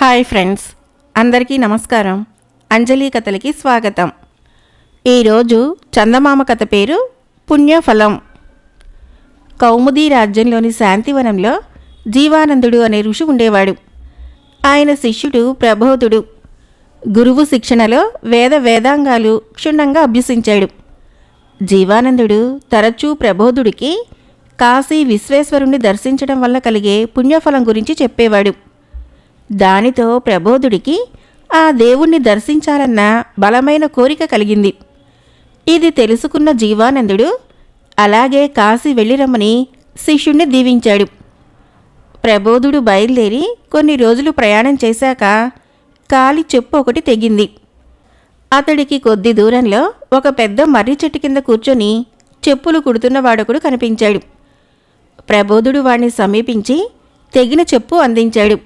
Hi friends. అందరికీ నమస్కారం. అంజలి కథలకి స్వాగతం. ఈరోజు చందమామ కథ పేరు పుణ్యఫలం. కౌముది రాజ్యంలోని శాంతివనంలో జీవానందుడు అనే ఋషి ఉండేవాడు. ఆయన శిష్యుడు ప్రబోధుడు గురువు శిక్షణలో వేద వేదాంగాలు క్షుణ్ణంగా అభ్యసించాడు. జీవానందుడు తరచూ ప్రబోధుడికి కాశీ విశ్వేశ్వరుణ్ణి దర్శించడం వల్ల కలిగే పుణ్యఫలం గురించి చెప్పేవాడు. దానితో ప్రబోధుడికి ఆ దేవుణ్ణి దర్శించాలన్న బలమైన కోరిక కలిగింది. ఇది తెలుసుకున్న జీవానందుడు అలాగే కాశీ వెళ్ళిరమ్మని శిష్యుణ్ణి దీవించాడు. ప్రబోధుడు బయలుదేరి కొన్ని రోజులు ప్రయాణం చేశాక కాలి చెప్పు ఒకటి తెగింది. అతడికి కొద్ది దూరంలో ఒక పెద్ద మర్రి చెట్టు కింద కూర్చొని చెప్పులు కుడుతున్న వాడొకడు కనిపించాడు. ప్రబోధుడు వాణ్ణి సమీపించి తెగిన చెప్పు అందించాడు.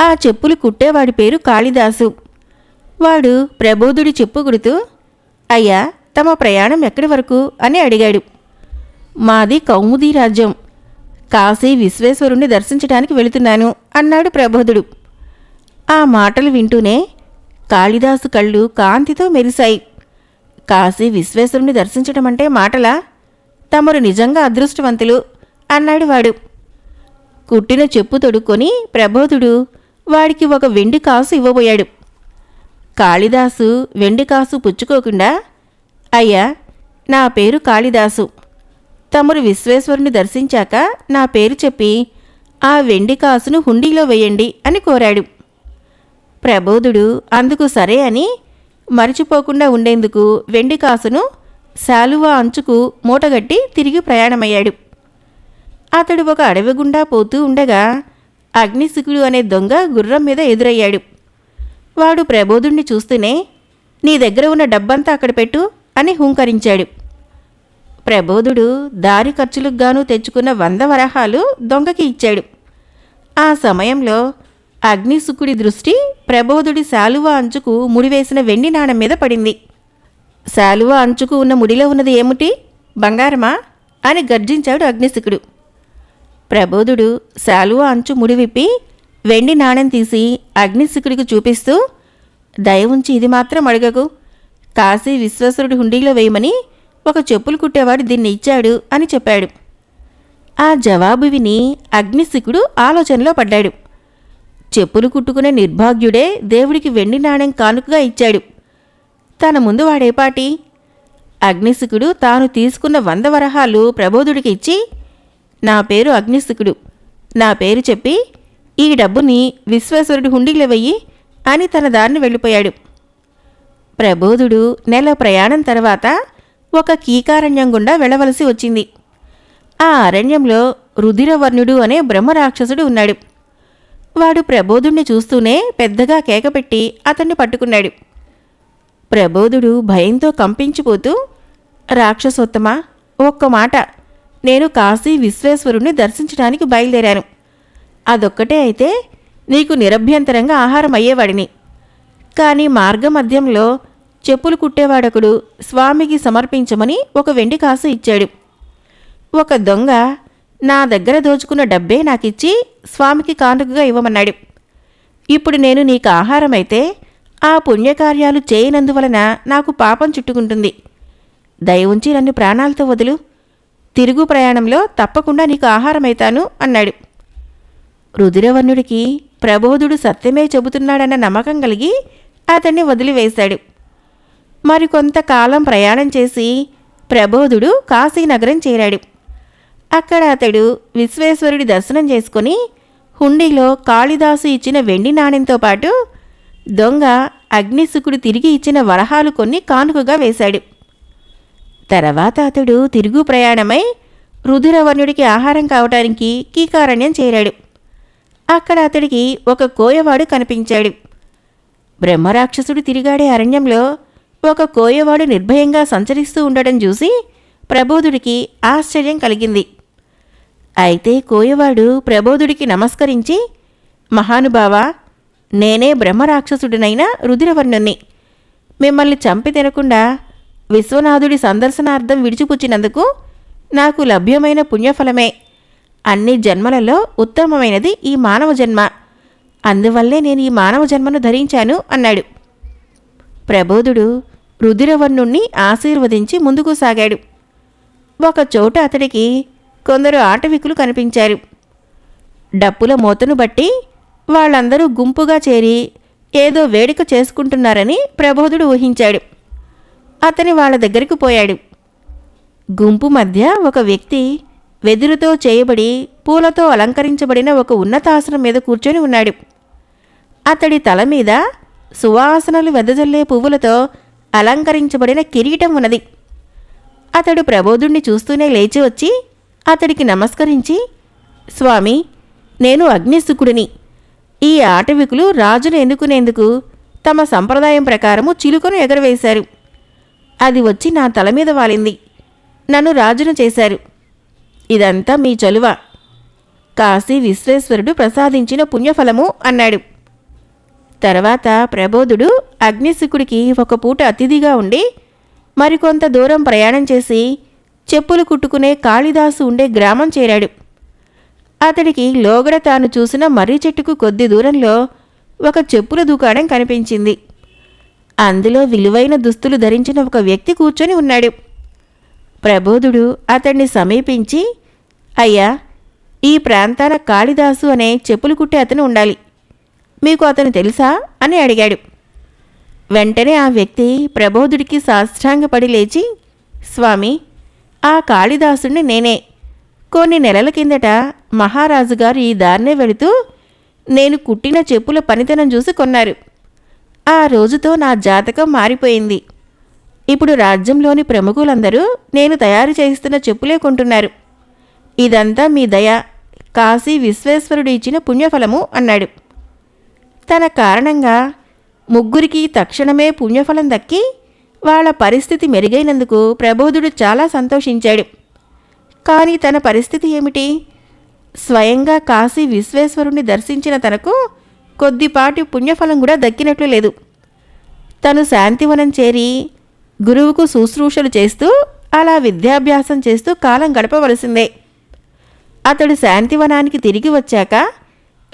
ఆ చెప్పులు కుట్టేవాడి పేరు కాళిదాసు. వాడు ప్రబోధుడి చెప్పు కుడుతూ అయ్యా తమ ప్రయాణం ఎక్కడి వరకు? అని అడిగాడు. మాది కౌముదీ రాజ్యం. కాశీ విశ్వేశ్వరుణ్ణి దర్శించడానికి వెళుతున్నాను అన్నాడు ప్రబోధుడు. ఆ మాటలు వింటూనే కాళిదాసు కళ్ళు కాంతితో మెరిశాయి. కాశీ విశ్వేశ్వరుణ్ణి దర్శించడం అంటే మాటలా? తమరు నిజంగా అదృష్టవంతులు అన్నాడు వాడు. కుట్టిన చెప్పు తొడుక్కొని ప్రబోధుడు వాడికి ఒక వెండి కాసు ఇవ్వబోయాడు. కాళిదాసు వెండి కాసు పుచ్చుకోకుండా అయ్యా నా పేరు కాళిదాసు. తమరు విశ్వేశ్వరుని దర్శించాక నా పేరు చెప్పి ఆ వెండి కాసును హుండీలో వేయండి అని కోరాడు. ప్రబోధుడు అందుకు సరే అని మరిచిపోకుండా ఉండేందుకు వెండి కాసును శాలువా అంచుకు మూటగట్టి తిరిగి ప్రయాణమయ్యాడు. అతడు ఒక అడవి గుండా పోతూ ఉండగా అగ్నిశిఖుడు అనే దొంగ గుర్రం మీద ఎదురయ్యాడు. వాడు ప్రబోధుణ్ణి చూస్తూనే నీ దగ్గర ఉన్న డబ్బంతా అక్కడ పెట్టు అని హుంకరించాడు. ప్రబోధుడు దారి ఖర్చులకు గాను తెచ్చుకున్న వంద వరహాలు దొంగకి ఇచ్చాడు. ఆ సమయంలో అగ్నిసుకుడి దృష్టి ప్రబోధుడి శాలువా అంచుకు ముడివేసిన వెండి నాణం మీద పడింది. శాలువ అంచుకు ఉన్న ముడిలో ఉన్నది ఏమిటి? బంగారమా? అని గర్జించాడు అగ్నిశుకుడు. ప్రబోధుడు శాలువా అంచు ముడివిప్పి వెండి నాణెం తీసి అగ్నిశిఖుడికి చూపిస్తూ దయ ఉంచి ఇది మాత్రం అడగకు. కాశీ విశ్వేశ్వరుడి హుండీలో వేయమని ఒక చెప్పులు కుట్టేవాడు దీన్ని ఇచ్చాడు అని చెప్పాడు. ఆ జవాబు విని అగ్నిశిఖుడు ఆలోచనలో పడ్డాడు. చెప్పులు కుట్టుకునే నిర్భాగ్యుడే దేవుడికి వెండి నాణెం కానుకగా ఇచ్చాడు. తన ముందు వాడేపాటి? అగ్నిశిఖుడు తాను తీసుకున్న వంద వరహాలు ప్రబోధుడికి ఇచ్చి నా పేరు అగ్నిశిఖుడు నా పేరు చెప్పి ఈ డబ్బుని విశ్వేశ్వరుడు హుండీలో వెయ్యి అని తన దారిని వెళ్ళిపోయాడు. ప్రబోధుడు నెల ప్రయాణం తర్వాత ఒక కీకారణ్యం గుండా వెళ్ళవలసి వచ్చింది. ఆ అరణ్యంలో రుధిరవర్ణుడు అనే బ్రహ్మరాక్షసుడు ఉన్నాడు. వాడు ప్రబోధుణ్ణి చూస్తూనే పెద్దగా కేకపెట్టి అతన్ని పట్టుకున్నాడు. ప్రబోధుడు భయంతో కంపించిపోతూ రాక్షసోత్తమ ఒక్క మాట. నేను కాశీ విశ్వేశ్వరుణ్ణి దర్శించడానికి బయలుదేరాను. అదొక్కటే అయితే నీకు నిరభ్యంతరంగా ఆహారం అయ్యేవాడిని. కానీ మార్గమధ్యంలో చెప్పులు కుట్టేవాడొకడు స్వామికి సమర్పించమని ఒక వెండి కాసు ఇచ్చాడు. ఒక దొంగ నా దగ్గర దోచుకున్న డబ్బే నాకిచ్చి స్వామికి కానుకగా ఇవ్వమన్నాడు. ఇప్పుడు నేను నీకు ఆహారమైతే ఆ పుణ్యకార్యాలు చేయనందువలన నాకు పాపం చుట్టుకుంటుంది. దయ ఉంచి నన్ను ప్రాణాలతో వదులు. తిరుగు ప్రయాణంలో తప్పకుండా నీకు ఆహారమైతాను అన్నాడు. రుధిరవర్ణుడికి ప్రబోధుడు సత్యమే చెబుతున్నాడన్న నమ్మకం కలిగి అతన్ని వదిలివేశాడు. మరికొంతకాలం ప్రయాణం చేసి ప్రబోధుడు కాశీనగరం చేరాడు. అక్కడ అతడు విశ్వేశ్వరుడి దర్శనం చేసుకుని హుండీలో కాళిదాసు ఇచ్చిన వెండి నాణ్యంతో పాటు దొంగ అగ్నిసుకుడు తిరిగి ఇచ్చిన వరహాలు కొన్ని కానుకగా వేశాడు. తర్వాత అతడు తిరుగు ప్రయాణమై రుధిరవర్ణుడికి ఆహారం కావటానికి కీకారణ్యం చేరాడు. అక్కడ అతడికి ఒక కోయవాడు కనిపించాడు. బ్రహ్మరాక్షసుడు తిరిగాడే అరణ్యంలో ఒక కోయవాడు నిర్భయంగా సంచరిస్తూ ఉండడం చూసి ప్రబోధుడికి ఆశ్చర్యం కలిగింది. అయితే కోయవాడు ప్రబోధుడికి నమస్కరించి మహానుభావ నేనే బ్రహ్మరాక్షసుడినైన రుధిరవర్ణుణ్ణి మిమ్మల్ని చంపి తినకుండా విశ్వనాథుడి సందర్శనార్థం విడిచిపుచ్చినందుకు నాకు లభ్యమైన పుణ్యఫలమే. అన్ని జన్మలలో ఉత్తమమైనది ఈ మానవ జన్మ. అందువల్లే నేను ఈ మానవ జన్మను ధరించాను అన్నాడు. ప్రబోధుడు రుధిరవర్ణుణ్ణి ఆశీర్వదించి ముందుకు సాగాడు. ఒక చోట అతడికి కొందరు ఆటవికులు కనిపించారు. డప్పుల మూతను బట్టి వాళ్ళందరూ గుంపుగా చేరి ఏదో వేడుక చేసుకుంటున్నారని ప్రబోధుడు ఊహించాడు. అతని వాళ్ళ దగ్గరికి పోయాడు. గుంపు మధ్య ఒక వ్యక్తి వెదురుతో చేయబడి పూలతో అలంకరించబడిన ఒక ఉన్నతాసనం మీద కూర్చొని ఉన్నాడు. అతడి తల మీద సువాసనలు వెదజల్లే పువ్వులతో అలంకరించబడిన కిరీటం ఉన్నది. అతడు ప్రబోధుణ్ణి చూస్తూనే లేచి వచ్చి అతడికి నమస్కరించి స్వామి నేను అగ్నిసుకుడిని. ఈ ఆటవికులు రాజును ఎన్నుకునేందుకు తమ సంప్రదాయం ప్రకారము చిలుకను ఎగరవేశారు. అది వచ్చి నా తల మీద వాలింది. నన్ను రాజును చేశారు. ఇదంతా మీ చలువ. కాశీ విశ్వేశ్వరుడు ప్రసాదించిన పుణ్యఫలము అన్నాడు. తర్వాత ప్రబోధుడు అగ్నిశుకుడికి ఒక పూట అతిథిగా ఉండి మరికొంత దూరం ప్రయాణం చేసి చెప్పులు కుట్టుకునే కాళిదాసు ఉండే గ్రామం చేరాడు. అతడికి లోగడ తాను చూసిన మర్రి చెట్టుకు కొద్ది దూరంలో ఒక చెప్పుల దుకాణం కనిపించింది. అందులో విలువైన దుస్తులు ధరించిన ఒక వ్యక్తి కూర్చొని ఉన్నాడు. ప్రబోధుడు అతన్ని సమీపించి అయ్యా ఈ ప్రాంతాన కాళిదాసు అనే చెప్పులు కుట్టే అతను ఉండాలి. మీకు అతను తెలుసా? అని అడిగాడు. వెంటనే ఆ వ్యక్తి ప్రబోధుడికి సాష్టాంగపడి లేచి స్వామి ఆ కాళిదాసుని నేనే. కొన్ని నెలల కిందట మహారాజు గారు ఈ దారినే వెళుతూ నేను కుట్టిన చెప్పుల పనితనం చూసి కొన్నారు. ఆ రోజుతో నా జాతకం మారిపోయింది. ఇప్పుడు రాజ్యంలోని ప్రముఖులందరూ నేను తయారు చేయిస్తున్న చెప్పులే కొంటున్నారు. ఇదంతా మీ దయ. కాశీ విశ్వేశ్వరుడు ఇచ్చిన పుణ్యఫలము అన్నాడు. తన కారణంగా ముగ్గురికి తక్షణమే పుణ్యఫలం దక్కి వాళ్ళ పరిస్థితి మెరుగైనందుకు ప్రబోధుడు చాలా సంతోషించాడు. కానీ తన పరిస్థితి ఏమిటి? స్వయంగా కాశీ విశ్వేశ్వరుణ్ణి దర్శించిన తనకు కొద్దిపాటి పుణ్యఫలం కూడా దక్కినట్లు లేదు. తను శాంతివనం చేరి గురువుకు శుశ్రూషలు చేస్తూ అలా విద్యాభ్యాసం చేస్తూ కాలం గడపవలసిందే. అతడు శాంతివనానికి తిరిగి వచ్చాక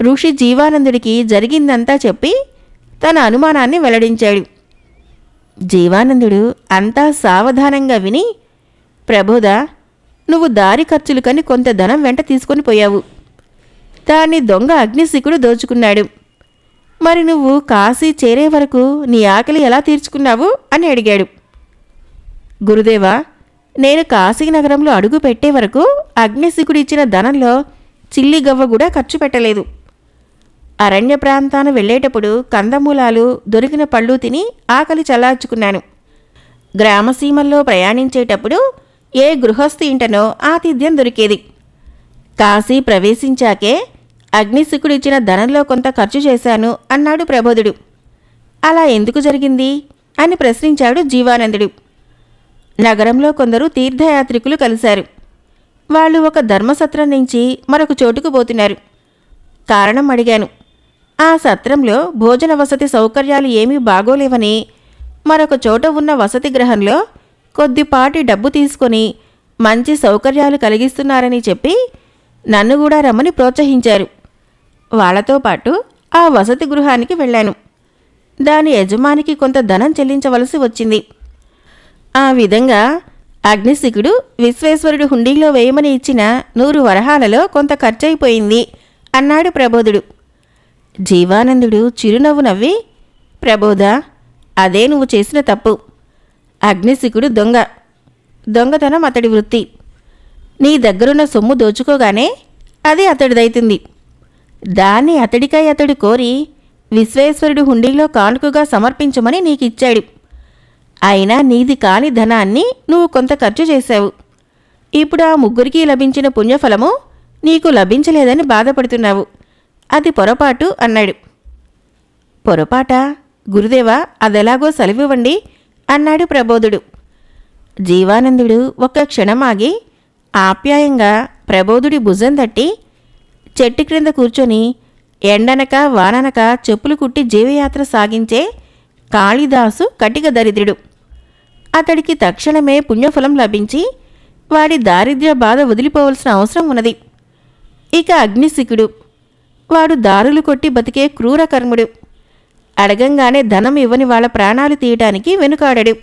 ఋషి జీవానందుడికి జరిగిందంతా చెప్పి తన అనుమానాన్ని వెల్లడించాడు. జీవానందుడు అంతా సావధానంగా విని ప్రబోధ నువ్వు దారి ఖర్చులు కని కొంత ధనం వెంట తీసుకొని పోయావు. దాన్ని దొంగ అగ్నిశిఖుడు దోచుకున్నాడు. మరి నువ్వు కాశీ చేరే వరకు నీ ఆకలి ఎలా తీర్చుకున్నావు? అని అడిగాడు. గురుదేవా నేను కాశీ నగరంలో అడుగు పెట్టే వరకు అగ్నిశిఖుడు ఇచ్చిన ధనంలో చిల్లి గవ్వ కూడా ఖర్చు పెట్టలేదు. అరణ్య ప్రాంతాన వెళ్ళేటప్పుడు కందమూలాలు దొరికిన పళ్ళు తిని ఆకలి చల్లార్చుకున్నాను. గ్రామసీమల్లో ప్రయాణించేటప్పుడు ఏ గృహస్థి ఇంటనో ఆతిథ్యం దొరికేది. కాశీ ప్రవేశించాకే అగ్నిశిఖుడిచ్చిన ధనంలో కొంత ఖర్చు చేశాను అన్నాడు ప్రబోధుడు. అలా ఎందుకు జరిగింది? అని ప్రశ్నించాడు జీవానందుడు. నగరంలో కొందరు తీర్థయాత్రికులు కలిశారు. వాళ్ళు ఒక ధర్మసత్రం నుంచి మరొక చోటుకు పోతున్నారు. కారణం అడిగాను. ఆ సత్రంలో భోజన వసతి సౌకర్యాలు ఏమీ బాగోలేవని మరొక చోట ఉన్న వసతి గృహంలో కొద్దిపాటి డబ్బు తీసుకొని మంచి సౌకర్యాలు కలిగిస్తున్నారని చెప్పి నన్ను కూడా రమ్మని ప్రోత్సహించారు. వాళ్ళతో పాటు ఆ వసతి గృహానికి వెళ్ళాను. దాని యజమానికి కొంత ధనం చెల్లించవలసి వచ్చింది. ఆ విధంగా అగ్నిశిఖుడు విశ్వేశ్వరుడు హుండీలో వేయమని ఇచ్చిన నూరు వరహాలలో కొంత ఖర్చయిపోయింది అన్నాడు ప్రబోధుడు. జీవానందుడు చిరునవ్వు నవ్వి ప్రబోధ అదే నువ్వు చేసిన తప్పు. అగ్నిశిఖుడు దొంగ. దొంగతనం అతడి వృత్తి. నీ దగ్గరున్న సొమ్ము దోచుకోగానే అది అతడిదైతుంది. దాన్ని అతడికై అతడు కోరి విశ్వేశ్వరుడు హుండీలో కానుకగా సమర్పించమని నీకిచ్చాడు. అయినా నీది కాని ధనాన్ని నువ్వు కొంత ఖర్చు చేశావు. ఇప్పుడు ఆ ముగ్గురికి లభించిన పుణ్యఫలము నీకు లభించలేదని బాధపడుతున్నావు. అది పొరపాటు అన్నాడు. పొరపాటా? గురుదేవా అదెలాగో సెలవివ్వండి అన్నాడు ప్రబోధుడు. జీవానందుడు ఒక్క క్షణం ఆగి ఆప్యాయంగా ప్రబోధుడి భుజం తట్టి చెట్టు క్రింద కూర్చొని ఎండనక వాననక చెప్పులు కుట్టి జీవయాత్ర సాగించే కాళిదాసు కటిక దరిద్రుడు. అతడికి తక్షణమే పుణ్యఫలం లభించి వాడి దారిద్ర్య బాధ వదిలిపోవలసిన అవసరం ఉన్నది. ఇక అగ్నిశిఖుడు. వాడు దారులు కొట్టి బతికే క్రూర కర్ముడు. అడగంగానే ధనం ఇవ్వని వాళ్ళ ప్రాణాలు తీయటానికి వెనుకాడడు.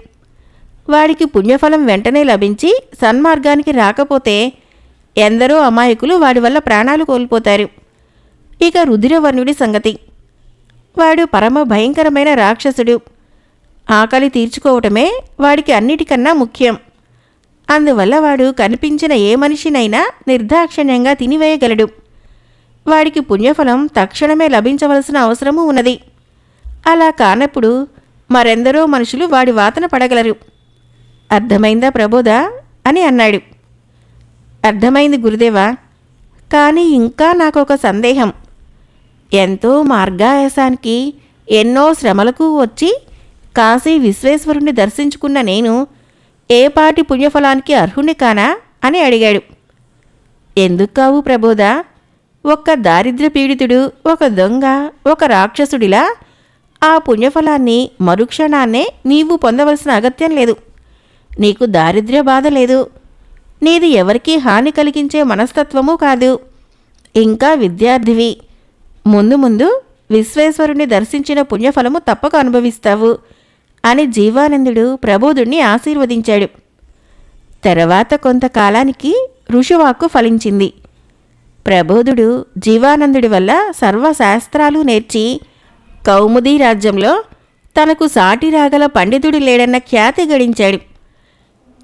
వాడికి పుణ్యఫలం వెంటనే లభించి సన్మార్గానికి రాకపోతే ఎందరో అమాయకులు వాడి వల్ల ప్రాణాలు కోల్పోతారు. ఇక రుధిరవర్ణుడి సంగతి. వాడు పరమ భయంకరమైన రాక్షసుడు. ఆకలి తీర్చుకోవటమే వాడికి అన్నిటికన్నా ముఖ్యం. అందువల్ల వాడు కనిపించిన ఏ మనిషినైనా నిర్దాక్షిణ్యంగా తినివేయగలడు. వాడికి పుణ్యఫలం తక్షణమే లభించవలసిన అవసరము ఉన్నది. అలా కానప్పుడు మరెందరో మనుషులు వాడి వాతన పడగలరు. అర్థమైందా ప్రబోధ? అని అన్నాడు. అర్థమైంది గురుదేవా? కానీ ఇంకా నాకు ఒక సందేహం. ఎంతో మార్గాయాసానికి ఎన్నో శ్రమలకు వచ్చి కాశీ విశ్వేశ్వరుణ్ణి దర్శించుకున్న నేను ఏ పాటి పుణ్యఫలానికి అర్హుని కానా అని అడిగాడు. ఎందుకు కావు ప్రబోధ? ఒక్క దారిద్ర్య పీడితుడు ఒక దొంగ ఒక రాక్షసుడిలా ఆ పుణ్యఫలాన్ని మరుక్షణాన్నే నీవు పొందవలసిన అగత్యం లేదు. నీకు దారిద్ర్య బాధ లేదు. నీది ఎవరికీ హాని కలిగించే మనస్తత్వము కాదు. ఇంకా విద్యార్థివి ముందు ముందు విశ్వేశ్వరుణ్ణి దర్శించిన పుణ్యఫలము తప్పక అనుభవిస్తావు అని జీవానందుడు ప్రబోధుణ్ణి ఆశీర్వదించాడు. తర్వాత కొంతకాలానికి ఋషివాక్కు ఫలించింది. ప్రబోధుడు జీవానందుడి వల్ల సర్వశాస్త్రాలు నేర్చి కౌముదీ రాజ్యంలో తనకు సాటి రాగల పండితుడు లేడన్న ఖ్యాతి గడించాడు.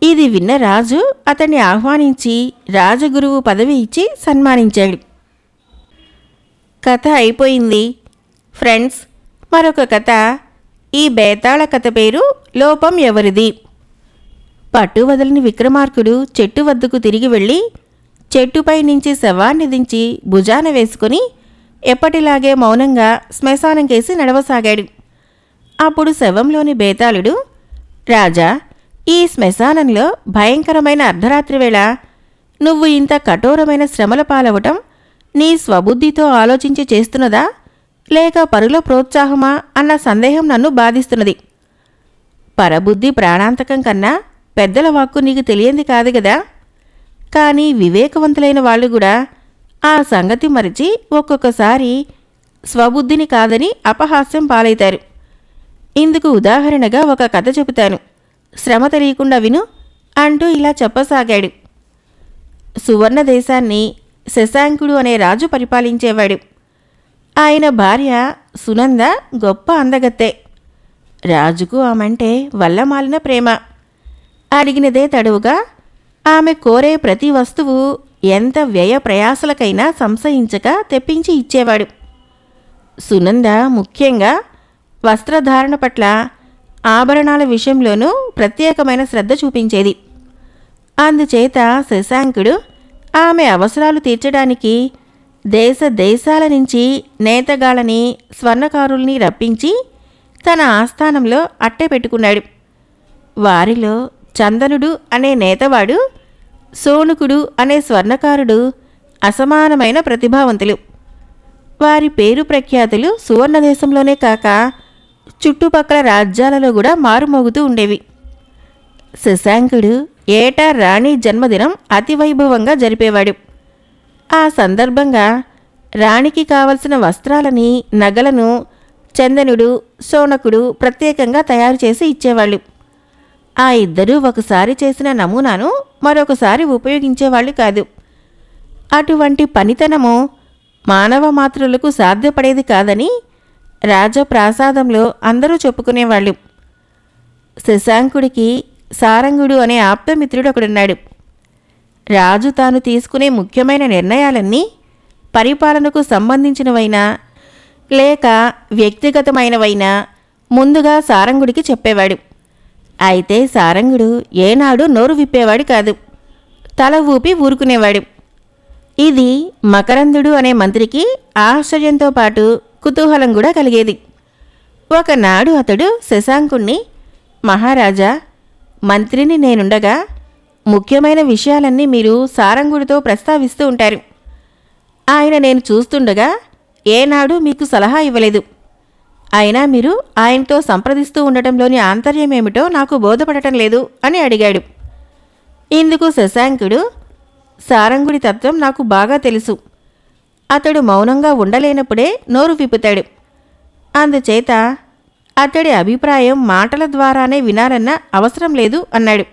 ఇది విన్న రాజు అతన్ని ఆహ్వానించి రాజగురువు పదవి ఇచ్చి సన్మానించాడు. కథ అయిపోయింది. ఫ్రెండ్స్ మరొక కథ. ఈ బేతాళ కథ పేరు లోపం ఎవరిది? పట్టు వదలని విక్రమార్కుడు చెట్టు వద్దకు తిరిగి వెళ్ళి చెట్టుపై నుంచి శవాన్ని దించి భుజాన వేసుకుని ఎప్పటిలాగే మౌనంగా శ్మశానం కేసి నడవసాగాడు. అప్పుడు శవంలోని బేతాళుడు రాజా ఈ శ్మశానంలో భయంకరమైన అర్ధరాత్రి వేళ నువ్వు ఇంత కఠోరమైన శ్రమల పాలవటం నీ స్వబుద్ధితో ఆలోచించి చేస్తున్నదా? లేక పరుల ప్రోత్సాహమా అన్న సందేహం నన్ను బాధిస్తున్నది. పరబుద్ధి ప్రాణాంతకం కన్నా పెద్దల వాక్కు నీకు తెలియంది కాదు కదా కానీ వివేకవంతులైన వాళ్ళు కూడా ఆ సంగతి మరిచి ఒక్కొక్కసారి స్వబుద్ధిని కాదని అపహాస్యం పాలైతారు. ఇందుకు ఉదాహరణగా ఒక కథ చెబుతాను. శ్రమ తెలియకుండా విను అంటూ ఇలా చెప్పసాగాడు. సువర్ణ దేశాన్ని శశాంకుడు అనే రాజు పరిపాలించేవాడు. ఆయన భార్య సునంద గొప్ప అందగత్తె. రాజుకు ఆమంటే వల్లమాలిన ప్రేమ. అడిగినదే తడువుగా ఆమె కోరే ప్రతి వస్తువు ఎంత వ్యయ ప్రయాసలకైనా సంశయించక తెప్పించి ఇచ్చేవాడు. సునంద ముఖ్యంగా వస్త్రధారణ పట్ల ఆభరణాల విషయంలోనూ ప్రత్యేకమైన శ్రద్ధ చూపించేది. అందుచేత శశాంకుడు ఆమె అవసరాలు తీర్చడానికి దేశ దేశాల నుంచి నేతగాళ్ళని స్వర్ణకారుల్ని రప్పించి తన ఆస్థానంలో అట్టె పెట్టుకున్నాడు. వారిలో చందనుడు అనే నేతవాడు సోనుకుడు అనే స్వర్ణకారుడు అసమానమైన ప్రతిభావంతులు. వారి పేరు ప్రఖ్యాతులు సువర్ణదేశంలోనే కాక చుట్టుపక్కల రాజ్యాలలో కూడా మారుమోగుతూ ఉండేవి. శశాంకుడు ఏటా రాణి జన్మదినం అతి వైభవంగా జరిపేవాడు. ఆ సందర్భంగా రాణికి కావలసిన వస్త్రాలని నగలను చందనుడు సోనకుడు ప్రత్యేకంగా తయారు చేసి ఇచ్చేవాళ్ళు. ఆ ఇద్దరూ ఒకసారి చేసిన నమూనాను మరొకసారి ఉపయోగించేవాళ్ళు కాదు. అటువంటి పనితనము మానవ మాతృలకు సాధ్యపడేది కాదని రాజప్రాసాదంలో అందరూ చెప్పుకునేవాళ్ళు. శశాంకుడికి సారంగుడు అనే ఆప్తమిత్రుడు ఒకడున్నాడు. రాజు తాను తీసుకునే ముఖ్యమైన నిర్ణయాలన్నీ పరిపాలనకు సంబంధించినవైనా లేక వ్యక్తిగతమైనవైనా ముందుగా సారంగుడికి చెప్పేవాడు. అయితే సారంగుడు ఏనాడు నోరు విప్పేవాడు కాదు. తల ఊపి ఊరుకునేవాడు. ఇది మకరందుడు అనే మంత్రికి ఆశ్చర్యంతో పాటు కుతూహలం కూడా కలిగేది. ఒకనాడు అతడు శశాంకుణ్ణి మహారాజా మంత్రిని నేనుండగా ముఖ్యమైన విషయాలన్నీ మీరు సారంగుడితో ప్రస్తావిస్తూ ఉంటారు. ఆయన నేను చూస్తుండగా ఏనాడు మీకు సలహా ఇవ్వలేదు. అయినా మీరు ఆయనతో సంప్రదిస్తూ ఉండటంలోని ఆంతర్యమేమిటో నాకు బోధపడటం లేదు అని అడిగాడు. ఇందుకు శశాంకుడు సారంగుడి తత్వం నాకు బాగా తెలుసు. అతడు మౌనంగా ఉండలేనప్పుడే నోరు విప్పుతాడు. అందుచేత అతడి అభిప్రాయం మాటల ద్వారానే వినాలన్న అవసరం లేదు అన్నాడు.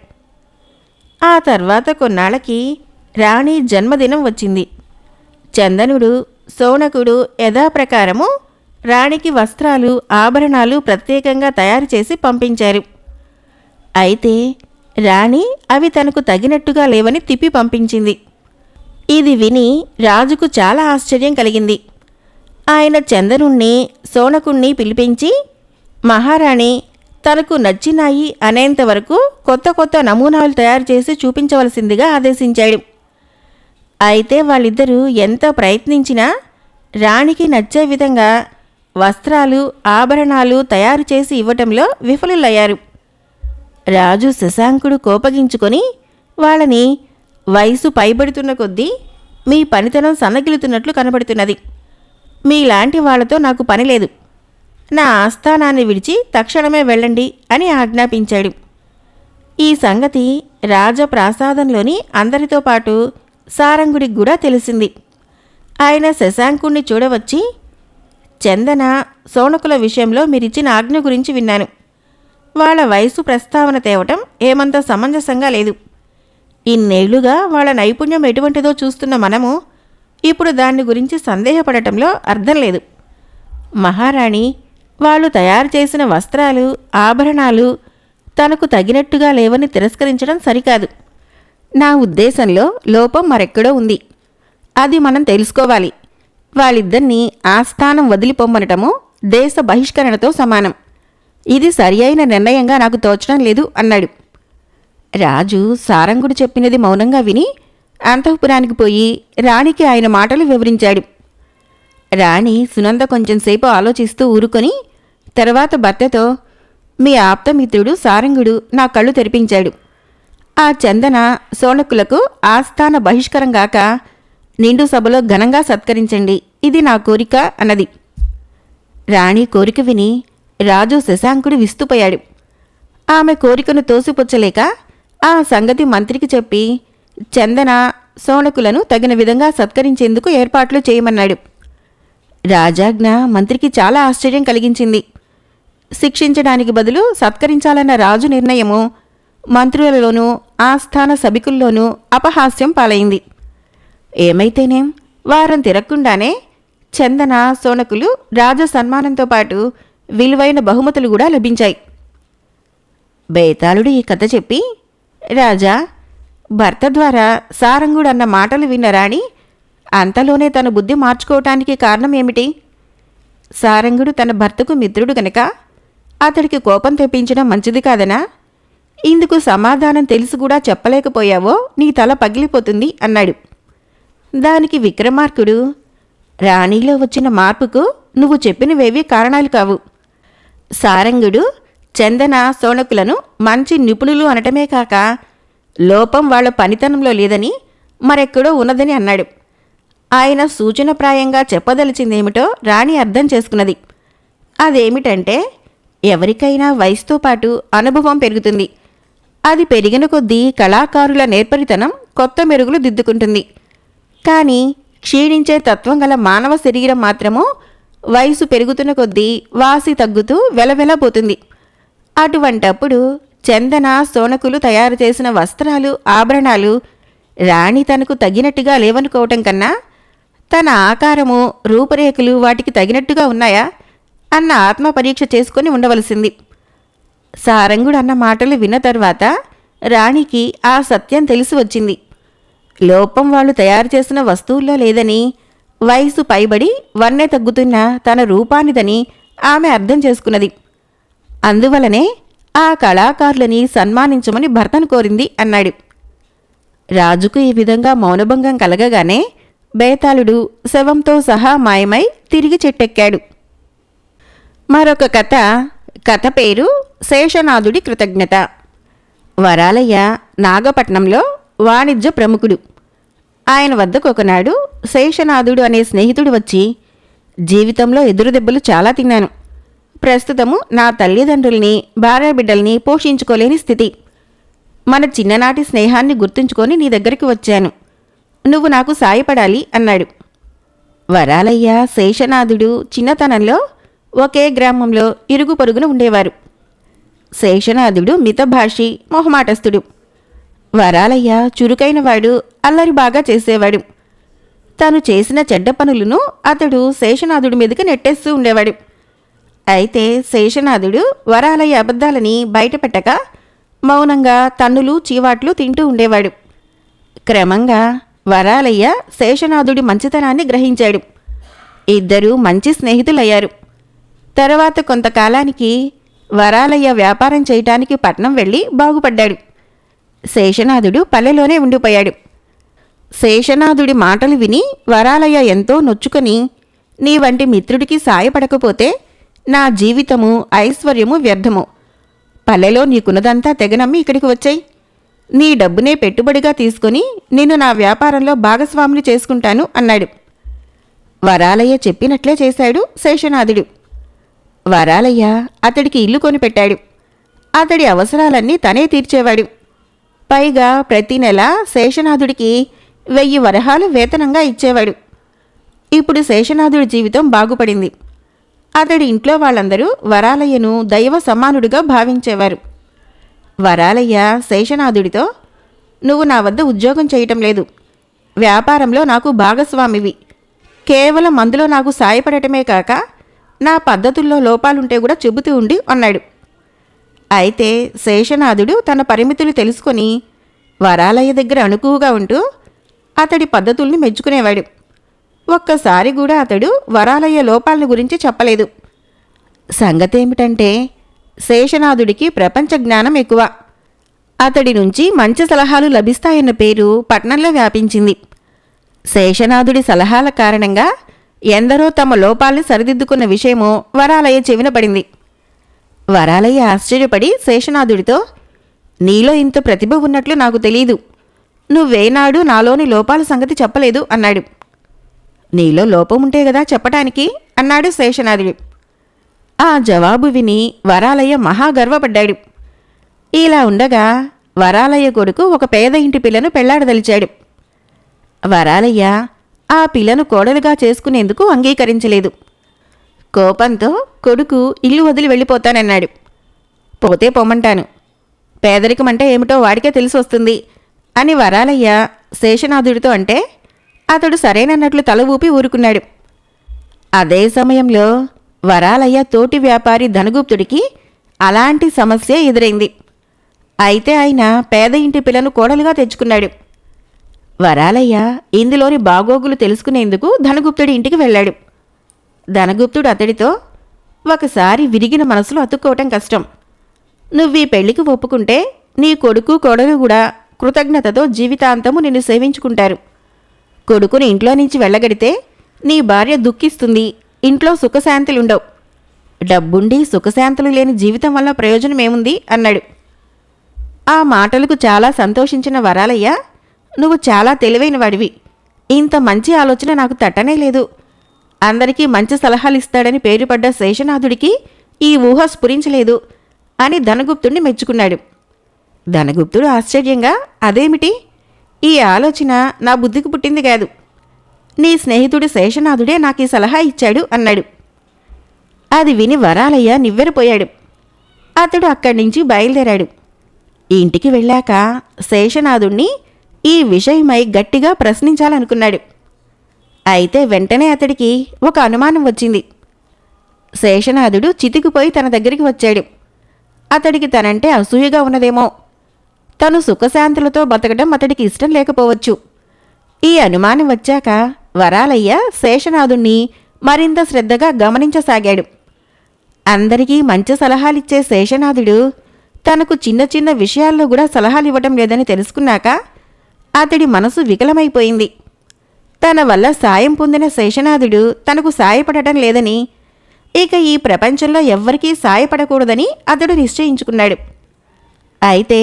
ఆ తర్వాత కొన్నాళ్ళకి రాణి జన్మదినం వచ్చింది. చందనుడు సోనకుడు యథాప్రకారము రాణికి వస్త్రాలు ఆభరణాలు ప్రత్యేకంగా తయారు చేసి పంపించారు. అయితే రాణి అవి తనకు తగినట్టుగా లేవని తిప్పి పంపించింది. ఇది విని రాజుకు చాలా ఆశ్చర్యం కలిగింది. ఆయన చందనుణ్ణి సోనకుణ్ణి పిలిపించి మహారాణి తనకు నచ్చినాయి అనేంత వరకు కొత్త కొత్త నమూనాలు తయారు చేసి చూపించవలసిందిగా ఆదేశించాడు. అయితే వాళ్ళిద్దరూ ఎంత ప్రయత్నించినా రాణికి నచ్చే విధంగా వస్త్రాలు ఆభరణాలు తయారు చేసి ఇవ్వటంలో విఫలులయ్యారు. రాజు శశాంకుడు కోపగించుకొని వాళ్ళని వయసు పైబడుతున్న కొద్దీ మీ పనితనం సన్నగిలుతున్నట్లు కనబడుతున్నది. మీలాంటి వాళ్ళతో నాకు పని లేదు. నా ఆస్థానాన్ని విడిచి తక్షణమే వెళ్ళండి అని ఆజ్ఞాపించాడు. ఈ సంగతి రాజప్రాసాదంలోని అందరితో పాటు సారంగుడికి కూడా తెలిసింది. ఆయన శశాంకుణ్ణి చూడవచ్చి చందన సోనకుల విషయంలో మీరిచ్చిన ఆజ్ఞ గురించి విన్నాను. వాళ్ళ వయసు ప్రస్తావన తేవటం ఏమంత సమంజసంగా లేదు. ఇన్నేళ్ళుగా వాళ్ళ నైపుణ్యం ఎటువంటిదో చూస్తున్న మనము ఇప్పుడు దాని గురించి సందేహపడటంలో అర్థం లేదు. మహారాణి వాళ్ళు తయారు చేసిన వస్త్రాలు ఆభరణాలు తనకు తగినట్టుగా లేవని తిరస్కరించడం సరికాదు. నా ఉద్దేశంలో లోపం మరెక్కడో ఉంది. అది మనం తెలుసుకోవాలి. వాళ్ళిద్దరినీ ఆస్థానం వదిలిపొమ్మనటము దేశ బహిష్కరణతో సమానం. ఇది సరి అయిన నిర్ణయంగా నాకు తోచడం లేదు అన్నాడు. రాజు సారంగుడు చెప్పినది మౌనంగా విని అంతఃపురానికి పోయి రాణికి ఆయన మాటలు వివరించాడు. రాణి సునంద కొంచెంసేపు ఆలోచిస్తూ ఊరుకొని తర్వాత భర్తతో మీ ఆప్తమిత్రుడు సారంగుడు నా కళ్ళు తెరిపించాడు. ఆ చందన సోనకులకు ఆస్థాన బహిష్కరం గాక నిండు సభలో ఘనంగా సత్కరించండి. ఇది నా కోరిక అన్నది. రాణి కోరిక విని రాజు శశాంకుడు విస్తుపోయాడు. ఆమె కోరికను తోసిపుచ్చలేక ఆ సంగతి మంత్రికి చెప్పి చందన సోనకులను తగిన విధంగా సత్కరించేందుకు ఏర్పాట్లు చేయమన్నాడు. రాజాజ్ఞ మంత్రికి చాలా ఆశ్చర్యం కలిగించింది. శిక్షించడానికి బదులు సత్కరించాలన్న రాజు నిర్ణయము మంత్రులలోనూ ఆస్థాన సభికుల్లోనూ అపహాస్యం పాలైంది. ఏమైతేనేం వారం తిరగకుండానే చందన సోనకులు రాజ సన్మానంతో పాటు విలువైన బహుమతులు కూడా లభించాయి. బేతాళుడు ఈ కథ చెప్పి రాజా భర్త ద్వారా సారంగుడు అన్న మాటలు విన్న రాణి అంతలోనే తన బుద్ధి మార్చుకోవటానికి కారణం ఏమిటి సారంగుడు తన భర్తకు మిత్రుడు గనక అతడికి కోపం తెప్పించడం మంచిది కాదనా? ఇందుకు సమాధానం తెలిసి కూడా చెప్పలేకపోయావో నీ తల పగిలిపోతుంది అన్నాడు. దానికి విక్రమార్కుడు రాణిలో వచ్చిన మార్పుకు నువ్వు చెప్పినవేవి కారణాలు కావు. సారంగుడు చందన సోనకులను మంచి నిపుణులు అనటమే కాక లోపం వాళ్ళ పనితనంలో లేదని మరెక్కడో ఉన్నదని అన్నాడు. ఆయన సూచనప్రాయంగా చెప్పదలిచిందేమిటో రాణి అర్థం చేసుకున్నది. అదేమిటంటే ఎవరికైనా వయసుతో పాటు అనుభవం పెరుగుతుంది. అది పెరిగిన కొద్దీ కళాకారుల నేర్పరితనం కొత్త మెరుగులు దిద్దుకుంటుంది. కానీ క్షీణించే తత్వం గల మానవ శరీరం మాత్రము వయసు పెరుగుతున్న కొద్దీ వాసి తగ్గుతూ వెలవెలబోతుంది. అటువంటప్పుడు చందన సోనకులు తయారు చేసిన వస్త్రాలు ఆభరణాలు రాణి తనకు తగినట్టుగా లేవనుకోవటం కన్నా తన ఆకారము రూపురేఖలు వాటికి తగినట్టుగా ఉన్నాయా అన్న ఆత్మపరీక్ష చేసుకుని చేసుకొని ఉండవలసింది. సారంగుడు అన్న మాటలు విన్న తర్వాత రాణికి ఆ సత్యం తెలిసి వచ్చింది. లోపం వాళ్ళు తయారు చేసిన వస్తువుల్లో లేదని వయసు పైబడి వన్నె తగ్గుతున్న తన రూపానిదని ఆమె అర్థం చేసుకున్నది. అందువలనే ఆ కళాకారులని సన్మానించమని భర్తను కోరింది అన్నాడు. రాజుకు ఈ విధంగా మౌనభంగం కలగగానే బేతాళుడు శవంతో సహా మాయమై తిరిగి చెట్టెక్కాడు. మరొక కథ కథ పేరు శేషనాథుడి కృతజ్ఞత. వరాలయ్య నాగపట్నంలో వాణిజ్య ప్రముఖుడు. ఆయన వద్దకు ఒకనాడు శేషనాథుడు అనే స్నేహితుడు వచ్చి జీవితంలో ఎదురుదెబ్బలు చాలా తిన్నాను. ప్రస్తుతము నా తల్లిదండ్రుల్ని భార్యాబిడ్డల్ని పోషించుకోలేని స్థితి. మన చిన్ననాటి స్నేహాన్ని గుర్తుంచుకొని నీ దగ్గరికి వచ్చాను. నువ్వు నాకు సాయపడాలి అన్నాడు. వరాలయ్య శేషనాథుడు చిన్నతనంలో ఒకే గ్రామంలో ఇరుగు పొరుగున ఉండేవారు. శేషనాథుడు మితభాషి మొహమాటస్థుడు. వరాలయ్య చురుకైనవాడు అల్లరి బాగా చేసేవాడు. తాను చేసిన చెడ్డ పనులను అతడు శేషనాథుడి మీదకి నెట్టేస్తూ ఉండేవాడు. అయితే శేషనాథుడు వరాలయ్య అబద్ధాలని బయటపెట్టక మౌనంగా తన్నులు చీవాట్లు తింటూ ఉండేవాడు. క్రమంగా వరాలయ్య శేషనాథుడి మంచితనాన్ని గ్రహించాడు. ఇద్దరూ మంచి స్నేహితులయ్యారు. తర్వాత కొంతకాలానికి వరాలయ్య వ్యాపారం చేయటానికి పట్నం వెళ్ళి బాగుపడ్డాడు. శేషనాథుడు పల్లెలోనే ఉండిపోయాడు. శేషనాథుడి మాటలు విని వరాలయ్య ఎంతో నొచ్చుకొని నీ వంటి మిత్రుడికి సాయపడకపోతే నా జీవితము ఐశ్వర్యము వ్యర్థము. పల్లెలో నీకున్నదంతా తెగనమ్మి ఇక్కడికి వచ్చాయి. నీ డబ్బునే పెట్టుబడిగా తీసుకొని నిన్ను నా వ్యాపారంలో భాగస్వాములు చేసుకుంటాను అన్నాడు. వరాలయ్య చెప్పినట్లే చేశాడు శేషనాథుడు. వరాలయ్య అతడికి ఇల్లు కొనిపెట్టాడు. అతడి అవసరాలన్నీ తనే తీర్చేవాడు. పైగా ప్రతి నెల శేషనాథుడికి వెయ్యి వరహాలు వేతనంగా ఇచ్చేవాడు. ఇప్పుడు శేషనాథుడి జీవితం బాగుపడింది. అతడి ఇంట్లో వాళ్ళందరూ వరాలయ్యను దైవ సమానుడిగా భావించేవారు. వరాలయ్య శేషనాథుడితో నువ్వు నా వద్ద ఉద్యోగం చేయటం లేదు. వ్యాపారంలో నాకు భాగస్వామివి. కేవలం అందులో నాకు సాయపడటమే కాక నా పద్ధతుల్లో లోపాలుంటే కూడా చెబుతూ ఉండి అన్నాడు. అయితే శేషనాథుడు తన పరిమితులు తెలుసుకొని వరాలయ్య దగ్గర అణుకువగా ఉంటూ అతడి పద్ధతుల్ని మెచ్చుకునేవాడు. ఒక్కసారి కూడా అతడు వరాలయ్య లోపాలను గురించి చెప్పలేదు. సంగతేమిటంటే శేషనాథుడికి ప్రపంచ జ్ఞానం ఎక్కువ. అతడి నుంచి మంచి సలహాలు లభిస్తాయన్న పేరు పట్నంలో వ్యాపించింది. శేషనాథుడి సలహాల కారణంగా ఎందరో తమ లోపాలను సరిదిద్దుకున్న విషయమో వరాలయ్య చెవిన పడింది. వరాలయ్య ఆశ్చర్యపడి శేషనాథుడితో నీలో ఇంత ప్రతిభ ఉన్నట్లు నాకు తెలీదు. నువ్వేనాడు నాలోని లోపాల సంగతి చెప్పలేదు అన్నాడు. నీలో లోపం ఉంటే కదా చెప్పటానికి? అన్నాడు శేషనాథుడు. ఆ జవాబు విని వరాలయ్య మహాగర్వపడ్డాడు. ఇలా ఉండగా వరాలయ్య కొడుకు ఒక పేద ఇంటి పిల్లను పెళ్ళాడదలిచాడు వరాలయ్య ఆ పిల్లను కోడలుగా చేసుకునేందుకు అంగీకరించలేదు. కోపంతో కొడుకు ఇల్లు వదిలి వెళ్ళిపోతానన్నాడు. పోతే పొమ్మంటాను. పేదరికం అంటే ఏమిటో వాడికే తెలిసి వస్తుంది అని వరాలయ్య శేషనాథుడితో అంటే అతడు సరేనన్నట్లు తల ఊపి ఊరుకున్నాడు. అదే సమయంలో వరాలయ్య తోటి వ్యాపారి ధనగుప్తుడికి అలాంటి సమస్య ఎదురైంది. అయితే ఆయన పేద ఇంటి పిల్లను కోడలుగా తెచ్చుకున్నాడు. వరాలయ్య ఇందులోని బాగోగులు తెలుసుకునేందుకు ధనగుప్తుడి ఇంటికి వెళ్ళాడు. ధనగుప్తుడు అతడితో ఒకసారి విరిగిన మనసులో అతుక్కోవటం కష్టం. నువ్వు ఈ పెళ్ళికి ఒప్పుకుంటే నీ కొడుకు కోడలు కూడా కృతజ్ఞతతో జీవితాంతము నిన్ను సేవించుకుంటారు. కొడుకుని ఇంట్లో నుంచి వెళ్ళగడితే నీ భార్య దుఃఖిస్తుంది. ఇంట్లో సుఖశాంతులుండవు. డబ్బుండి సుఖశాంతులు లేని జీవితం వల్ల ప్రయోజనమేముంది అన్నాడు. ఆ మాటలకు చాలా సంతోషించిన వరాలయ్య నువ్వు చాలా తెలివైన వాడివి. ఇంత మంచి ఆలోచన నాకు తట్టనే లేదు. అందరికీ మంచి సలహాలు ఇస్తాడని పేరుపడ్డ శేషనాథుడికి ఈ ఊహ స్ఫురించలేదు అని ధనగుప్తుడిని మెచ్చుకున్నాడు. ధనగుప్తుడు ఆశ్చర్యంగా అదేమిటి? ఈ ఆలోచన నా బుద్ధికి పుట్టింది కాదు. నీ స్నేహితుడు శేషనాథుడే నాకు ఈ సలహా ఇచ్చాడు అన్నాడు. అది విని వరాలయ్య నివ్వెరపోయాడు. అతడు అక్కడి నుంచి బయలుదేరాడు. ఇంటికి వెళ్ళాక శేషనాథుణ్ణి ఈ విషయమై గట్టిగా ప్రశ్నించాలనుకున్నాడు. అయితే వెంటనే అతడికి ఒక అనుమానం వచ్చింది. శేషనాథుడు చితికిపోయి తన దగ్గరికి వచ్చాడు. అతడికి తనంటే అసూయగా ఉన్నదేమో. తను సుఖశాంతులతో బతకడం అతడికి ఇష్టం లేకపోవచ్చు. ఈ అనుమానం వచ్చాక వరాలయ్య శేషనాథుణ్ణి మరింత శ్రద్ధగా గమనించసాగాడు. అందరికీ మంచి సలహాలిచ్చే శేషనాథుడు తనకు చిన్న చిన్న విషయాల్లో కూడా సలహాలు ఇవ్వడం లేదని తెలుసుకున్నాక అతడి మనసు వికలమైపోయింది. తన వల్ల సాయం పొందిన శేషనాథుడు తనకు సాయపడటం లేదని ఇక ఈ ప్రపంచంలో ఎవ్వరికీ సాయపడకూడదని అతడు నిశ్చయించుకున్నాడు. అయితే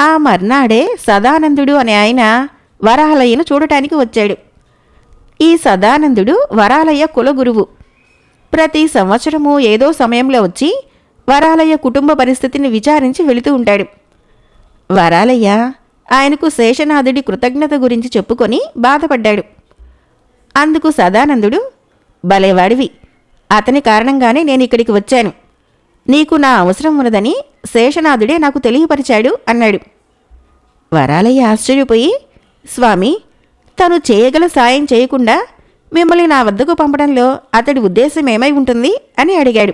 ఆ మర్నాడే సదానందుడు అనే ఆయన వరాలయ్యను చూడటానికి వచ్చాడు. ఈ సదానందుడు వరాలయ్య కులగురువు ప్రతి సంవత్సరము ఏదో సమయంలో వచ్చి వరాలయ్య కుటుంబ పరిస్థితిని విచారించి వెళుతూ ఉంటాడు. వరాలయ్య ఆయనకు శేషనాథుడి కృతజ్ఞత గురించి చెప్పుకొని బాధపడ్డాడు. అందుకు సదానందుడు భలేవాడివి అతని కారణంగానే నేను ఇక్కడికి వచ్చాను. నీకు నా అవసరం ఉన్నదని శేషనాథుడే నాకు తెలియపరిచాడు అన్నాడు. వరాలయ్య ఆశ్చర్యపోయి స్వామి తను చేయగల సాయం చేయకుండా మిమ్మల్ని నా వద్దకు పంపడంలో అతడి ఉద్దేశం ఏమై ఉంటుంది? అని అడిగాడు.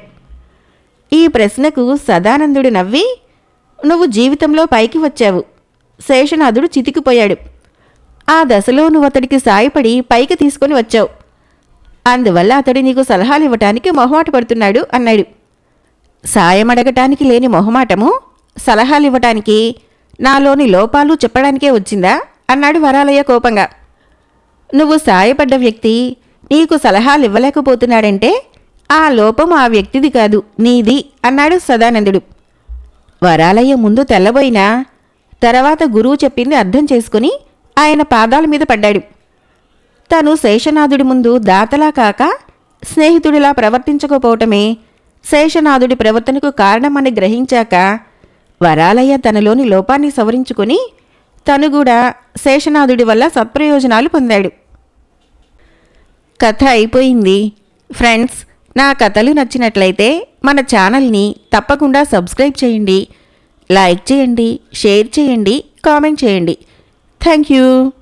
ఈ ప్రశ్నకు సదానందుడు నవ్వి నువ్వు జీవితంలో పైకి వచ్చావు. శేషనాథుడు చితికిపోయాడు. ఆ దశలో నువ్వు అతడికి సాయపడి పైకి తీసుకొని వచ్చావు. అందువల్ల అతడు నీకు సలహాలు ఇవ్వటానికి మొహమాట పడుతున్నాడు అన్నాడు. సాయం అడగటానికి లేని మొహమాటము? సలహాలు ఇవ్వటానికి నాలోని లోపాలు చెప్పడానికే వచ్చిందా? అన్నాడు వరాలయ్య కోపంగా. నువ్వు సాయపడ్డ వ్యక్తి నీకు సలహాలు ఇవ్వలేకపోతున్నాడంటే ఆ లోపం ఆ వ్యక్తిది కాదు నీది అన్నాడు సదానందుడు. వరాలయ్య ముందు తెల్లబోయినా తర్వాత గురువు చెప్పింది అర్థం చేసుకుని ఆయన పాదాల మీద పడ్డాడు. తను శేషనాథుడి ముందు దాతలా కాక స్నేహితుడిలా ప్రవర్తించకపోవటమే శేషనాథుడి ప్రవర్తనకు కారణమని గ్రహించాక వరాలయ్య తనలోని లోపాన్ని సవరించుకుని తను కూడా శేషనాథుడి వల్ల సత్ప్రయోజనాలు పొందాడు. కథ అయిపోయింది. ఫ్రెండ్స్ నా కథలు నచ్చినట్లయితే మన ఛానల్ని తప్పకుండా సబ్స్క్రైబ్ చేయండి. లైక్ చేయండి షేర్ చేయండి కామెంట్ చేయండి. Thank you.